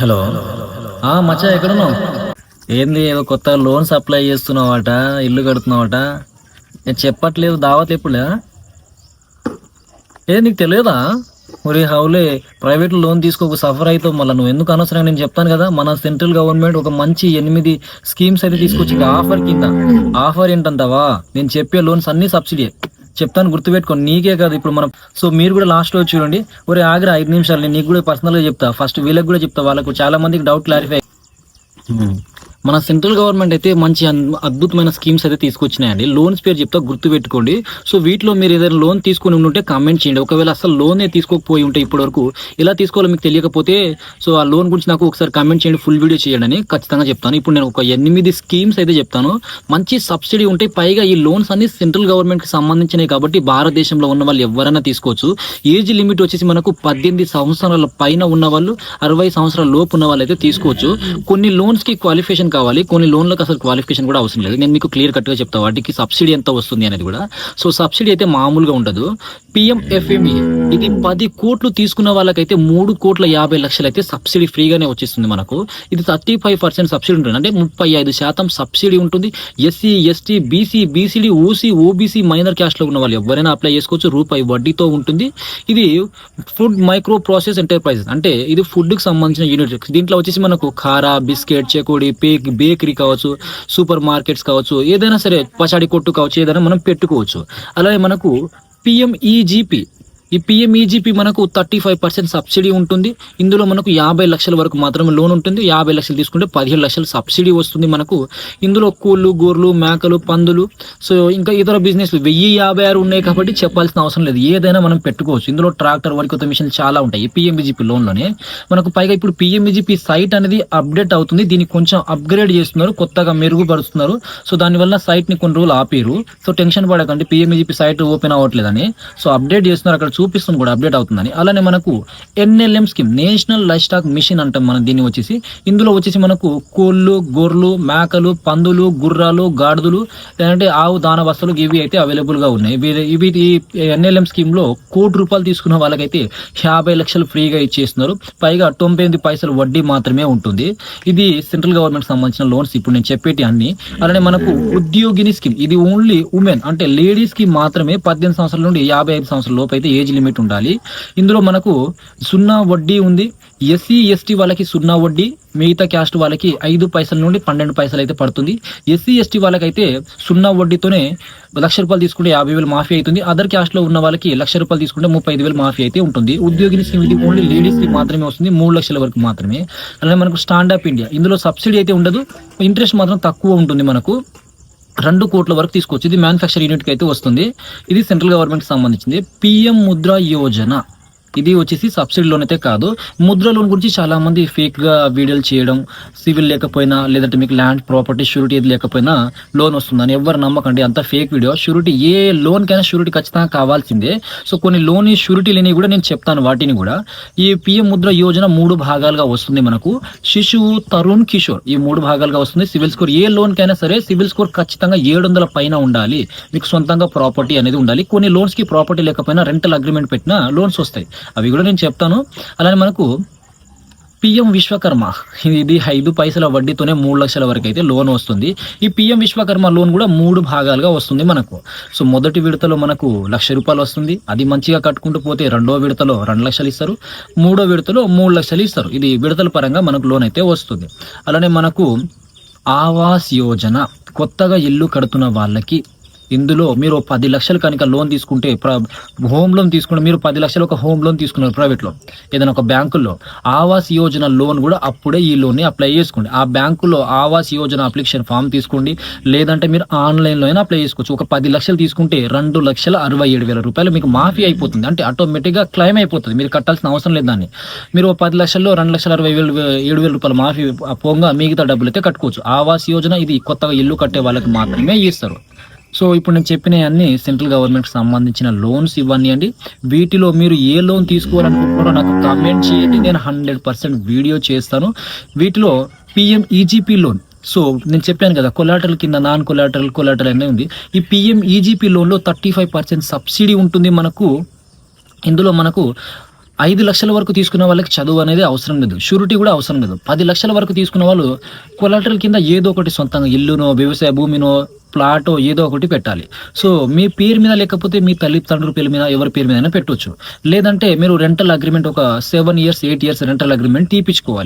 Hello. ఆ మచ్చా ఎక్కడున్నావు? ఏంది ఏదో కొత్త లోన్స్ అప్లై చేస్తున్నావట ఇల్లు కడుతున్నావట. నేను చెప్పట్లేదు దావత్ ఎప్పుడా ఏ నీకు తెలియదా? మరి హౌలే ప్రైవేట్ లోన్ తీసుకోక సఫర్ అవుతావు మళ్ళీ. నువ్వు ఎందుకు అనవసరం నేను చెప్తాను కదా మన సెంట్రల్ గవర్నమెంట్ ఒక మంచి ఎనిమిది స్కీమ్స్ అయితే తీసుకొచ్చి ఆఫర్ కింద. ఆఫర్ ఏంటంటావా? నేను చెప్పే లోన్స్ అన్ని సబ్సిడీ. చెప్తాను గుర్తుపెట్టుకోండి. నీకే కాదు ఇప్పుడు మనం సో మీరు కూడా లాస్ట్లో చూడండి. ఒరే ఆగ్రా ఐదు నిమిషాలు నేను నీకు కూడా పర్సనల్గా చెప్తా. ఫస్ట్ వీళ్ళకి కూడా చెప్తా వాళ్ళకు చాలా మందికి డౌట్ క్లారిఫై మన సెంట్రల్ గవర్నమెంట్ అయితే మంచి అద్భుతమైన స్కీమ్స్ అయితే తీసుకొచ్చినాయండి. లోన్స్ పేరు చెప్తా గుర్తు పెట్టుకోండి సో వీటిలో మీరు ఏదైనా లోన్ తీసుకొని ఉంటే కామెంట్ చేయండి. ఒకవేళ అసలు లోనే తీసుకోకపోయి ఉంటే ఇప్పటివరకు ఎలా తీసుకోవాలో మీకు తెలియకపోతే సో ఆ లోన్ గురించి నాకు ఒకసారి కామెంట్ చేయండి. ఫుల్ వీడియో చేయండి అని ఖచ్చితంగా చెప్తాను. ఇప్పుడు నేను ఒక ఎనిమిది స్కీమ్స్ అయితే చెప్తాను. మంచి సబ్సిడీ ఉంటే పైగా ఈ లోన్స్ అన్ని సెంట్రల్ గవర్నమెంట్కి సంబంధించినవి కాబట్టి భారతదేశంలో ఉన్న వాళ్ళు ఎవరైనా తీసుకోవచ్చు. ఏజ్ లిమిట్ వచ్చేసి మనకు పద్దెనిమిది సంవత్సరాల పైన ఉన్న వాళ్ళు అరవై సంవత్సరాల లోపు ఉన్న వాళ్ళు అయితే తీసుకోవచ్చు. కొన్ని లోన్స్కి క్వాలిఫికేషన్ క్వాలిఫికేషన్ కావాలి. కొన్ని లోన్లకు అసలు క్వాలిఫికేషన్ కూడా అవసరం లేదు. నేను మీకు క్లియర్ కట్గా చెప్తా. వాటికి సబ్సిడీ ఎంత వస్తుంది అనేది కూడా. సో సబ్సిడీ అయితే మామూలుగా ఉండదు. పిఎంఎఫ్ఎంఈ ఇది పది కోట్లు తీసుకున్న వాళ్ళకైతే మూడు కోట్ల యాభై లక్షలు అయితే సబ్సిడీ ఫ్రీగానే వచ్చేస్తుంది మనకు. ఇది థర్టీ ఫైవ్ పర్సెంట్ సబ్సిడీ ఉంటుంది. అంటే ముప్పై ఐదు శాతం సబ్సిడీ ఉంటుంది. SC ST BC BCD OC OBC minor క్యాస్ట్లో ఉన్న వాళ్ళు ఎవరైనా అప్లై చేసుకోవచ్చు. రూపాయి వడ్డీతో ఉంటుంది. ఇది ఫుడ్ మైక్రో ప్రాసెస్ ఎంటర్ప్రైజెస్ అంటే ఇది ఫుడ్కి సంబంధించిన యూనిట్ దీంట్లో వచ్చేసి మనకు కారా బిస్కెట్ చెకోడి పేక్ బేకరీ కావచ్చు సూపర్ మార్కెట్స్ కావచ్చు ఏదైనా సరే పచాడి కొట్టు కావచ్చు ఏదైనా మనం పెట్టుకోవచ్చు. అలాగే మనకు పిఎంఈజీపీ ఈ పిఎంఈజీపీ మనకు థర్టీ ఫైవ్ పర్సెంట్ సబ్సిడీ ఉంటుంది. ఇందులో మనకు యాభై లక్షల వరకు మాత్రమే లోన్ ఉంటుంది. యాభై లక్షలు తీసుకుంటే పదిహేడు లక్షలు సబ్సిడీ వస్తుంది మనకు. ఇందులో కోళ్ళు గోర్లు మేకలు పందులు సో ఇంకా ఇతర బిజినెస్లు వెయ్యి యాభై ఆరు ఉన్నాయి కాబట్టి చెప్పాల్సిన అవసరం లేదు. ఏదైనా మనం పెట్టుకోవచ్చు. ఇందులో ట్రాక్టర్ వరకు కొత్త మిషన్ చాలా ఉంటాయి. పిఎంఈజీపీ లోన్లోనే మనకు పైగా ఇప్పుడు పిఎంఈజీపీ సైట్ అనేది అప్డేట్ అవుతుంది. దీన్ని కొంచెం అప్గ్రేడ్ చేస్తున్నారు. కొత్తగా మెరుగుపరుస్తున్నారు. సో దానివల్ల సైట్ని కొన్ని రోజులు ఆపిరు. సో టెన్షన్ పడకండి. పిఎంఈజీపీ సైట్ ఓపెన్ అవ్వట్లేదని. సో అప్డేట్ చేస్తున్నారు. అక్కడ చూపిస్తుంది కూడా అప్డేట్ అవుతుందని. అలానే మనకు NLM scheme national life stock mission అంటాం మనం దీన్ని వచ్చేసి. ఇందులో వచ్చేసి మనకు కోళ్ళు గొర్రెలు మేకలు పందులు గుర్రాలు గాడిదలు లేదంటే ఆవు దాన వస్తువులు ఇవి అయితే అవైలబుల్గా ఉన్నాయి. ఇవి ఈ ఎన్ఎల్ఎం స్కీమ్లో కోటి రూపాయలు తీసుకున్న వాళ్ళకైతే యాభై లక్షలు ఫ్రీగా ఇచ్చేస్తున్నారు. పైగా తొంభై ఎనిమిది పైసలు వడ్డీ మాత్రమే ఉంటుంది. ఇది సెంట్రల్ గవర్నమెంట్ సంబంధించిన లోన్స్ ఇప్పుడు నేను చెప్పేటి అన్ని. అలానే మనకు ఉద్యోగిని స్కీమ్ ఇది ఓన్లీ ఉమెన్ అంటే లేడీస్కి మాత్రమే పద్దెనిమిది సంవత్సరాల నుండి యాభై ఐదు సంవత్సరాల లోపు అయితే ఏజ్ లిమిట్ ఉండాలి. ఇందులో మనకు సున్నా వడ్డీ ఉంది. ఎస్సీ ఎస్టీ వాళ్ళకి సున్నా వడ్డీ మిగతా క్యాస్ట్ వాళ్ళకి ఐదు పైసల నుండి పన్నెండు పైసలు అయితే పడుతుంది. ఎస్సీ ఎస్టీ వాళ్ళకైతే సున్నా వడ్డీతోనే లక్ష రూపాయలు తీసుకుంటే యాభై వేలు మాఫీ అవుతుంది. అదర్ క్యాస్ట్లో ఉన్న వాళ్ళకి లక్ష రూపాయలు తీసుకుంటే ముప్పై ఐదు వేలు మాఫీ అయితే ఉంటుంది. ఉద్యోగిని స్కీమ్ ఇది ఓన్లీ లేడీస్కి మాత్రమే వస్తుంది. మూడు లక్షల వరకు మాత్రమే. అలానే మనకు స్టాండప్ ఇండియా ఇందులో సబ్సిడీ అయితే ఉండదు. ఇంట్రెస్ట్ మాత్రం తక్కువ ఉంటుంది మనకు. రెండు కోట్ల వరకు తీసుకొచ్చి ఇది మ్యానుఫ్యాక్చర్ యూనిట్కి అయితే వస్తుంది. ఇది సెంట్రల్ గవర్నమెంట్కి సంబంధించింది. పిఎం ముద్ర యోజన ఇది వచ్చేసి సబ్సిడీ లోన్ అయితే కాదు. ముద్ర లోన్ గురించి చాలా మంది ఫేక్గా వీడియోలు చేయడం సివిల్ లేకపోయినా లేదంటే మీకు ల్యాండ్ ప్రాపర్టీ షూరిటీ ఇది లేకపోయినా లోన్ వస్తుందని ఎవరు నమ్మకండి. అంత ఫేక్ వీడియో షూరిటీ ఏ లోన్ కైనా షూరిటీ ఖచ్చితంగా కావాల్సిందే. సో కొన్ని లోన్ షూరిటీ లేని కూడా నేను చెప్తాను వాటిని కూడా. ఈ పిఎం ముద్ర యోజన మూడు భాగాలుగా వస్తుంది మనకు. శిశువు తరుణ్ కిషోర్ ఈ మూడు భాగాలుగా వస్తుంది. సివిల్ స్కోర్ ఏ లోన్ కైనా సరే సివిల్ స్కోర్ ఖచ్చితంగా ఏడు వందల పైన ఉండాలి. మీకు సొంతంగా ప్రాపర్టీ అనేది ఉండాలి. కొన్ని లోన్స్కి ప్రాపర్టీ లేకపోయినా రెంటల్ అగ్రిమెంట్ పెట్టినా లోన్స్ వస్తాయి. అవి కూడా నేను చెప్తాను. అలానే మనకు పిఎం విశ్వకర్మ ఇది ఐదు పైసల వడ్డీతోనే మూడు లక్షల వరకు అయితే లోన్ వస్తుంది. ఈ పిఎం విశ్వకర్మ లోన్ కూడా మూడు భాగాలుగా వస్తుంది మనకు. సో మొదటి విడతలో మనకు లక్ష రూపాయలు వస్తుంది. అది మంచిగా కట్టుకుంటూ పోతే రెండో విడతలో రెండు లక్షలు ఇస్తారు. మూడో విడతలో మూడు లక్షలు ఇస్తారు. ఇది విడతల పరంగా మనకు లోన్ అయితే వస్తుంది. అలానే మనకు ఆవాస్ యోజన కొత్తగా ఇల్లు కడుతున్న వాళ్ళకి ఇందులో మీరు పది లక్షలు కనుక లోన్ తీసుకుంటే హోమ్ లోన్ తీసుకుంటే మీరు పది లక్షలు ఒక హోమ్ లోన్ తీసుకున్నారు లోన్. ఏదైనా ఒక బ్యాంకుల్లో ఆవాస్ యోజన లోన్ కూడా అప్పుడే ఈ లోన్ని అప్లై చేసుకోండి. ఆ బ్యాంకులో ఆవాస్ యోజన అప్లికేషన్ ఫామ్ తీసుకోండి. లేదంటే మీరు ఆన్లైన్లో అయినా అప్లై చేసుకోవచ్చు. ఒక పది లక్షలు తీసుకుంటే రెండు లక్షల అరవై ఏడు వేల రూపాయలు మీకు మాఫీ అయిపోతుంది. అంటే ఆటోమేటిక్గా క్లెయిమ్ అయిపోతుంది. మీరు కట్టాల్సిన అవసరం లేదు దాన్ని. మీరు పది లక్షల్లో రెండు లక్షల అరవై వేలు ఏడు వేల రూపాయలు మాఫీ పోగా మిగతా డబ్బులు అయితే కట్టుకోవచ్చు. ఆవాస్ యోజన ఇది కొత్తగా ఇల్లు కట్టే వాళ్ళకి మాత్రమే ఇస్తారు. సో ఇప్పుడు నేను చెప్పిన అన్ని సెంట్రల్ గవర్నమెంట్కి సంబంధించిన లోన్స్ ఇవన్నీ అండి. వీటిలో మీరు ఏ లోన్ తీసుకోవాలనుకుంటున్నారో నాకు కమెంట్ చేయండి. నేను హండ్రెడ్ పర్సెంట్ వీడియో చేస్తాను. వీటిలో పిఎం ఈజీపీ లోన్. సో నేను చెప్పాను కదా కొలాటరల్ కింద నాన్ కొలాటరల్ కొలాటరల్ అనే ఉంది. ఈ పిఎం ఈజీపీ లోన్లో థర్టీ ఫైవ్ పర్సెంట్ సబ్సిడీ ఉంటుంది మనకు. ఇందులో మనకు ఐదు లక్షల వరకు తీసుకున్న వాళ్ళకి చదువు అనేది అవసరం లేదు. షూరిటీ కూడా అవసరం లేదు. పది లక్షల వరకు తీసుకున్న వాళ్ళు కొలాటరల్ కింద ఏదో ఒకటి సొంతంగా ఇల్లునో వ్యవసాయ భూమినో ప్లాటో ఏదో ఒకటి పెట్టాలి. సో మీ పేరు మీద లేకపోతే మీ తల్లిదండ్రుల పేరు మీద ఎవరి పేరు మీద పెట్టవచ్చు లేదంటే మీరు రెంటల్ అగ్రిమెంట్ ఒక seven years eight years rental agreement తీపించుకోవాలి